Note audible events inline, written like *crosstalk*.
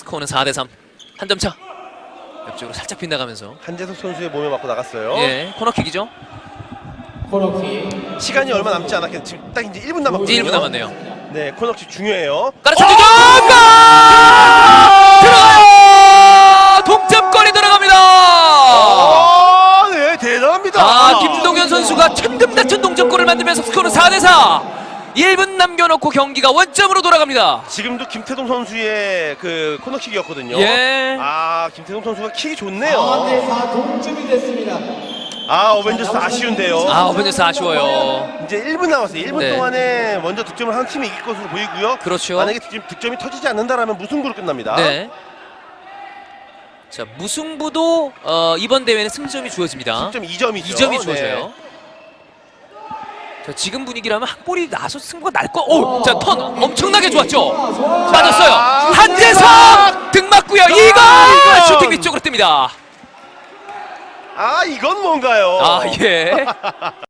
스코어는 4대 3. 한 점 차. 옆쪽으로 살짝 빗나가면서 한재석 선수의 몸에 맞고 나갔어요. 예, 코너킥이죠. 코너킥 시간이 얼마 남지 않았겠는데 지금 딱 이제 1분 남았거든요. 이제 1분 남았네요. 네, 코너킥 중요해요. 골! 들어가요! 동점골이 들어갑니다! 아, 네, 대단합니다. 아, 김동현 선수가 천금다천 동점골을 만들면서 스코어는 4대 4. 1분 남겨놓고 경기가 원점으로 돌아갑니다. 지금도 김태동 선수의 그 코너킥이었거든요. 예. 아, 김태동 선수가 킥이 좋네요. 4대4 동점이 됐습니다 아, 어벤져스 아쉬운데요. 아, 어벤져스 아쉬워요. 이제 1분 남았어요. 1분 네. 동안에 먼저 득점을 한 팀이 이길 것으로 보이고요. 그렇죠. 만약에 득점, 득점이 터지지 않는다라면 무승부로 끝납니다. 네. 자, 무승부도 어, 이번 대회는 승점이 주어집니다. 10점 2점이죠. 2점이 주어져요. 자, 지금 분위기라면 한 골이 나서 승부가 날 거. 오, 자, 턴 엄청나게 좋았죠. 맞았어요. 아, 한재석 등 맞고요. 이거 이건! 슈팅 위쪽으로 뜹니다. 아, 이건 뭔가요? 아, 예. *laughs*